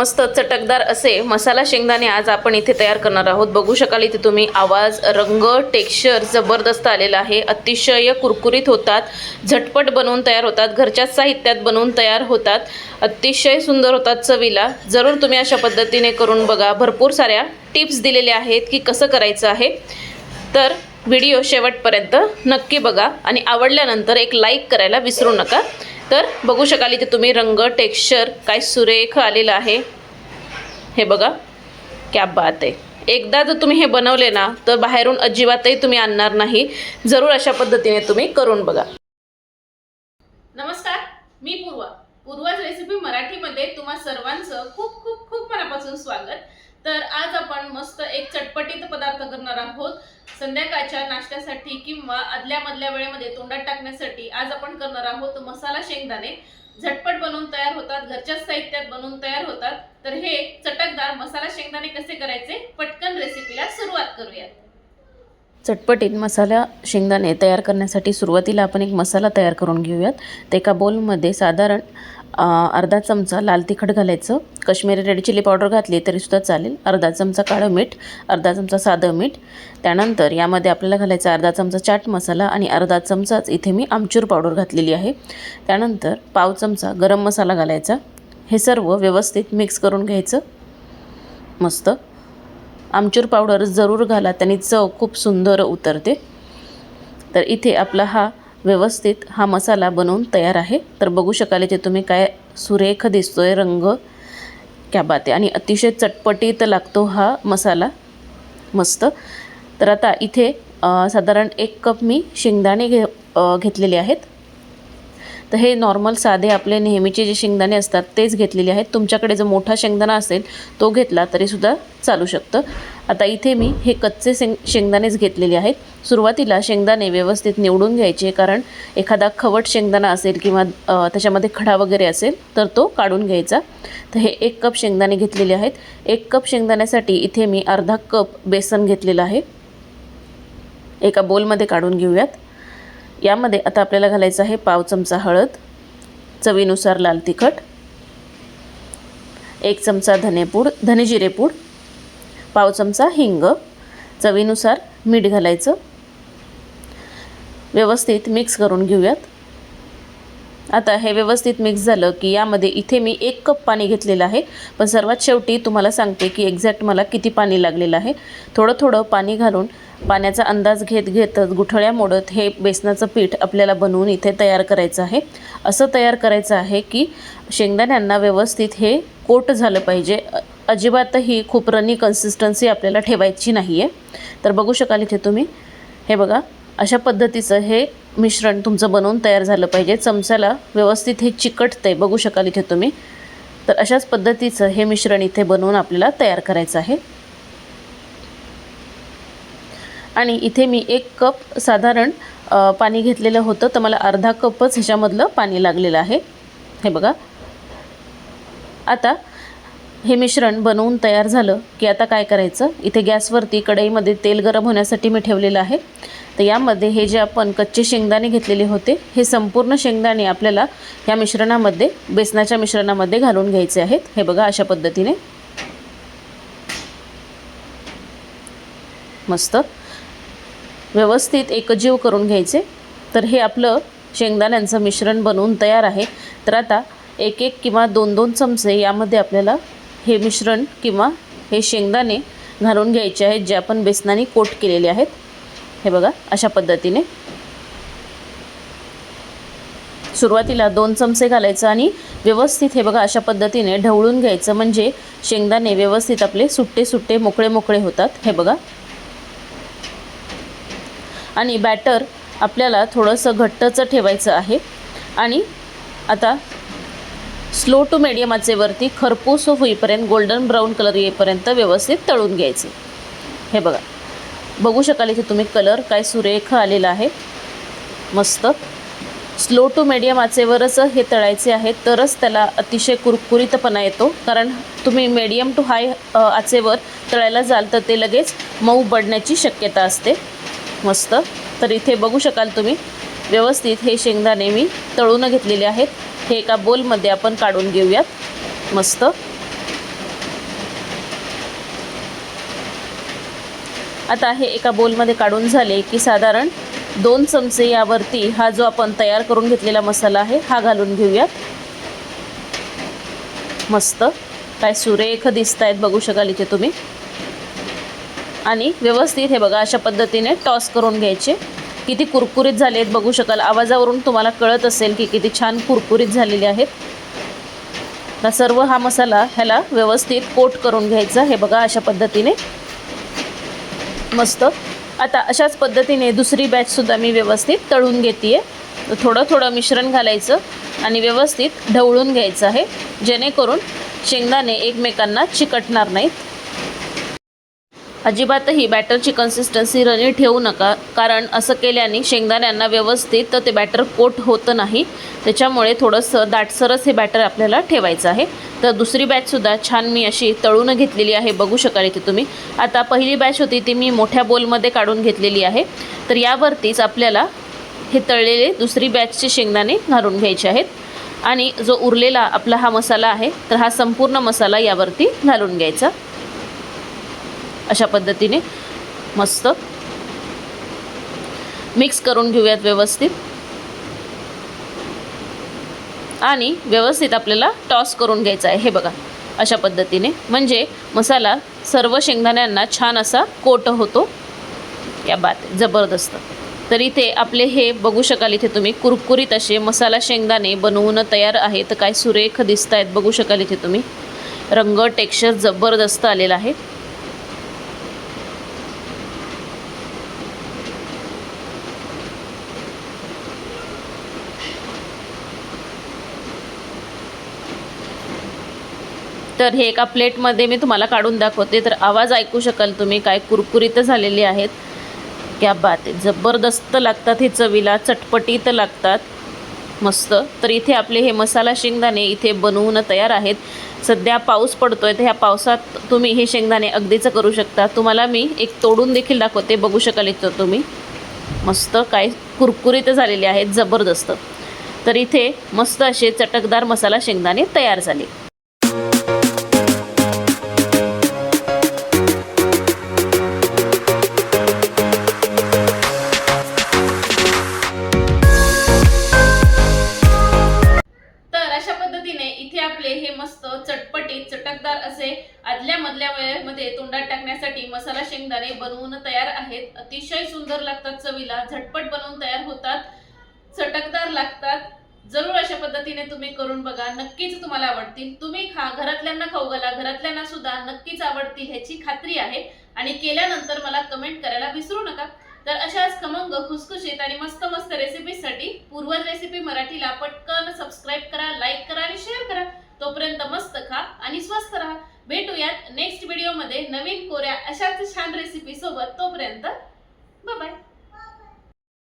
मस्त चटकदार असे मसाला शेंगदाणे आज आपण इथे तयार करणार आहोत. बघू शकाल इथे तुम्ही आवाज रंग टेक्स्चर जबरदस्त आलेला आहे. अतिशय कुरकुरीत होतात झटपट बनवून तयार होतात घरच्याच साहित्यात बनवून तयार होतात. अतिशय सुंदर होतात चवीला. जरूर तुम्ही अशा पद्धतीने करून बघा. भरपूर साऱ्या टिप्स दिलेल्या आहेत की कसं करायचं आहे. तर व्हिडिओ शेवटपर्यंत नक्की बघा आणि आवडल्यानंतर एक लाईक करायला विसरू नका. तर बघू शकाल इथे तुम्ही रंग टेक्स्चर काय सुरेख आलेलं आहे. हे बघा क्या बात आहे. एकदा जर तुम्ही हे बनवले ना तर बाहेरून अजिबातही तुम्ही आणणार नाही. जरूर अशा पद्धतीने तुम्ही करून बघा. नमस्कार मी पूर्वा. पूर्वाज रेसिपी मराठीमध्ये तुम्हा सर्वांचं खूप खूप खूप मनापासून स्वागत. तर आज आपण मस्त एक चटपटीत पदार्थ करणार आहोत. संध्याकाळच्या नाश्त्यासाठी किंवा आदल्या मधल्या वेळेमध्ये तोंडात टाकण्यासाठी आज आपण करणार आहोत मसाला शेंगदाणे. झटपट बनवून तयार होतात घरच्याच साहित्यात बनवून तयार होतात. तर हे चटकदार मसाला शेंगदाणे कसे करायचे पटकन रेसिपीला सुरुवात करूयात. चटपटीत मसाला शेंगदाणे तयार करण्यासाठी सुरुवातीला आपण एक मसाला तयार करून घेऊयात. ते एका बोलमध्ये साधारण अर्धा चमचा लाल तिखट घालायचं. कश्मीरी रेड चिली पावडर घातली तरीसुद्धा चालेल. अर्धा चमचा काळं मीठ अर्धा चमचा साधं मीठ. त्यानंतर यामध्ये आपल्याला घालायचा अर्धा चमचा चाट मसाला आणि अर्धा चमचाच इथे मी आमचूर पावडर घातलेली आहे. त्यानंतर पाव चमचा गरम मसाला घालायचा. हे सर्व व्यवस्थित मिक्स करून घ्यायचं. मस्त. आमचूर पावडर जरूर घाला त्याने चव खूप सुंदर उतरते. तर इथे आपला हा व्यवस्थित हा मसाला बनवून तयार आहे. तर बघू शकाल इथे तुम्ही काय सुरेख दिसतो आहे रंग. क्या बात आहे. आणि अतिशय चटपटीत लागतो हा मसाला. मस्त. तर आता इथे साधारण एक कप मी शेंगदाणे घे घेतलेले आहेत. तर हे नॉर्मल साधे आपले नेहमीचे जे शेंगदाणे असतात तेच घेतलेले आहेत. तुमच्याकडे जर मोठा शेंगदाणा असेल तो घेतला तरीसुद्धा चालू शकतं. आता इथे मी हे कच्चे शेंग शेंगदाणेच घेतलेले आहेत. सुरुवातीला शेंगदाणे व्यवस्थित निवडून घ्यायचे कारण एखादा खवट शेंगदाणा असेल किंवा त्याच्यामध्ये खडा वगैरे असेल तर तो काढून घ्यायचा. तर हे एक कप शेंगदाणे घेतलेले आहेत. एक कप शेंगदाण्यासाठी इथे मी अर्धा कप बेसन घेतलेलं आहे. एका बोलमध्ये काढून घेऊयात. यामध्ये आता आपल्याला घालायचं आहे पाव चमचा हळद चवीनुसार लाल तिखट एक चमचा धनेपूड धनेजिरेपूड पाव चमचा हिंग चवीनुसार मीठ घालायचं. व्यवस्थित मिक्स करून घेऊयात. आता हे व्यवस्थित मिक्स झालं की यामध्ये इथे मी एक कप पाणी घेतलेलं आहे. पण सर्वात शेवटी तुम्हाला सांगते की एक्झॅक्ट मला किती पाणी लागलेलं आहे. थोडं थोडं पाणी घालून पाण्याचा अंदाज घेत घेतच गुठळ्या मोडत हे बेसनाचं पीठ आपल्याला बनवून इथे तयार करायचं आहे. असं तयार करायचं आहे की शेंगदाण्यांना व्यवस्थित हे कोट झालं पाहिजे. अजिबातही खूप रनी कन्सिस्टन्सी आपल्याला ठेवायची नाही आहे तर बघू शकाल इथे तुम्ही. हे बघा अशा पद्धतीचं हे मिश्रण तुमचं बनवून तयार झालं पाहिजे. चमच्याला व्यवस्थित हे चिकटतंय बघू शकाल इथे तुम्ही. तर अशाच पद्धतीचं हे मिश्रण इथे बनवून आपल्याला तयार करायचं आहे. आणि इथे मी एक कप साधारण पाणी घेतलेलं होतं तर मला अर्धा कपच ह्याच्यामधलं पाणी लागलेलं आहे. हे बघा. आता हे मिश्रण बनवून तयार झालं की आता काय करायचं? इथे गॅसवरती कढईमध्ये तेल गरम होण्यासाठी मी ठेवलेलं आहे. तर यामध्ये हे जे आपण कच्चे शेंगदाणे घेतलेले होते हे संपूर्ण शेंगदाणे आपल्याला या मिश्रणामध्ये बेसनाच्या मिश्रणामध्ये घालून घ्यायचे आहेत. हे बघा अशा पद्धतीने. मस्त. व्यवस्थित एकजीव करून घ्यायचे. तर हे आपलं शेंगदाण्यांचं मिश्रण बनवून तयार आहे. तर आता एक एक किंवा दोन दोन चमचे यामध्ये आपल्याला हे मिश्रण किंवा हे शेंगदाणे घालून घ्यायचे आहेत जे आपण बेसनाने कोट केलेले आहेत. हे बघा अशा पद्धतीने. सुरुवातीला दोन चमचे घालायचं आणि व्यवस्थित हे बघा अशा पद्धतीने ढवळून घ्यायचं. म्हणजे शेंगदाणे व्यवस्थित आपले सुट्टे सुट्टे मोकळे मोकळे होतात. हे बघा. आणि बॅटर आपल्याला थोडंसं घट्टचं ठेवायचं आहे. आणि आता स्लो टू मिडियम आचेवरती खरपूस होईपर्यंत गोल्डन ब्राऊन कलर येईपर्यंत व्यवस्थित तळून घ्यायचे. हे बघा. बघू शकाल इथे तुम्ही कलर काय सुरेख आलेला आहे. मस्त. स्लो टू मिडियम आचेवरच हे तळायचे आहे तरच त्याला अतिशय कुरकुरीतपणा येतो. कारण तुम्ही मिडियम टू हाय आचेवर तळायला जाल तर ते लगेच मऊ पडण्याची शक्यता असते. मस्त. तर इथे बघू शकाल तुम्ही व्यवस्थित हे शेंगदाणे मी तळून घेतलेले आहेत. हे एका बोलमध्ये आपण काढून घेऊयात. मस्त. आता हे एका बोलमध्ये काढून झाले की साधारण दोन चमचे यावरती हा जो आपण तयार करून घेतलेला मसाला आहे हा घालून घेऊयात. मस्त. काय सुरेख दिसत आहेत बघू शकाल इथे तुम्ही. आणि व्यवस्थित हे बघा अशा पद्धतीने टॉस करून घ्यायचे. किती कुरकुरीत झाले आहेत बघू शकाल. आवाजावरून तुम्हाला कळत असेल की किती छान कुरकुरीत झालेले आहेत. आता सर्व हा मसाला ह्याला व्यवस्थित कोट करून घ्यायचा. हे बघा अशा पद्धतीने. मस्त. आता अशाच पद्धतीने दुसरी बॅचसुद्धा मी व्यवस्थित तळून घेते आहे थोडं थोडं मिश्रण घालायचं आणि व्यवस्थित ढवळून घ्यायचं आहे. जेणेकरून शेंगदाणे एकमेकांना चिकटणार नाहीत. अजिबातही बॅटरची कन्सिस्टन्सी रणी ठेवू नका कारण असं केल्याने शेंगदाण्यांना व्यवस्थित तर ते बॅटर कोट होतं नाही. त्याच्यामुळे थोडंसं दाटसरच हे बॅटर आपल्याला ठेवायचं आहे. तर दुसरी बॅचसुद्धा छान मी अशी तळून घेतलेली आहे. बघू शकाल इथे तुम्ही. आता पहिली बॅच होती ती मी मोठ्या बोलमध्ये काढून घेतलेली आहे. तर यावरतीच आपल्याला हे तळलेले दुसरी बॅचचे शेंगदाणे घालून घ्यायचे आहेत. आणि जो उरलेला आपला हा मसाला आहे तर हा संपूर्ण मसाला यावरती घालून घ्यायचा. अशा पद्धतीने मस्त मिक्स करून घेऊयात व्यवस्थित. आणि व्यवस्थित आपल्याला टॉस करून घ्यायचा आहे. हे बघा अशा पद्धतीने. म्हणजे मसाला सर्व शेंगदाण्यांना छान असा कोट होतो. या बात जबरदस्त. तर इथे आपले हे बघू शकाल इथे तुम्ही कुरकुरीत असे मसाला शेंगदाणे बनवून तयार आहे तर काय सुरेख दिसत आहेत बघू शकाल इथे तुम्ही. रंग टेक्स्चर जबरदस्त आलेला आहे. तर हे एका प्लेटमध्ये मी तुम्हाला काढून दाखवते. तर आवाज ऐकू शकाल तुम्ही काय कुरकुरीत झालेले आहेत. क्या बात आहे. जबरदस्त लागतात हे चवीला चटपटीत लागतात. मस्त. तर इथे आपले हे मसाला शेंगदाणे इथे बनवून तयार आहेत. सध्या पाऊस पडतो आहे तर ह्या पावसात तुम्ही हे शेंगदाणे अगदीच करू शकता. तुम्हाला मी एक तोडून देखील दाखवते बघू शकाल इथं तुम्ही. मस्त काय कुरकुरीत झालेले आहेत जबरदस्त. तर इथे मस्त असे चटकदार मसाला शेंगदाणे तयार झाले. चवीला झटपट बनवून तयार होतात. चटकदार लागतात. जरूर अशा पद्धतीने तुम्ही करून बघा. नक्कीच तुम्हाला आवडतील. तुम्ही खा घरातल्यांना खाऊ घाला घरातल्यांना सुद्धा नक्कीच आवडतील ह्याची खात्री आहे. आणि केल्यानंतर मला कमेंट करायला विसरू नका. तर अशाच खमंग खुसखुशीत आणि मस्त मस्त रेसिपीसाठी पूर्वज रेसिपी मराठीला पटकन सबस्क्राईब करा लाईक करा आणि शेअर करा. तोपर्यंत मस्त खा आणि स्वस्त राहा. भेटूयात नेक्स्ट व्हिडिओमध्ये नवीन कोऱ्या अशाच छान रेसिपी सोबत. तोपर्यंत बाय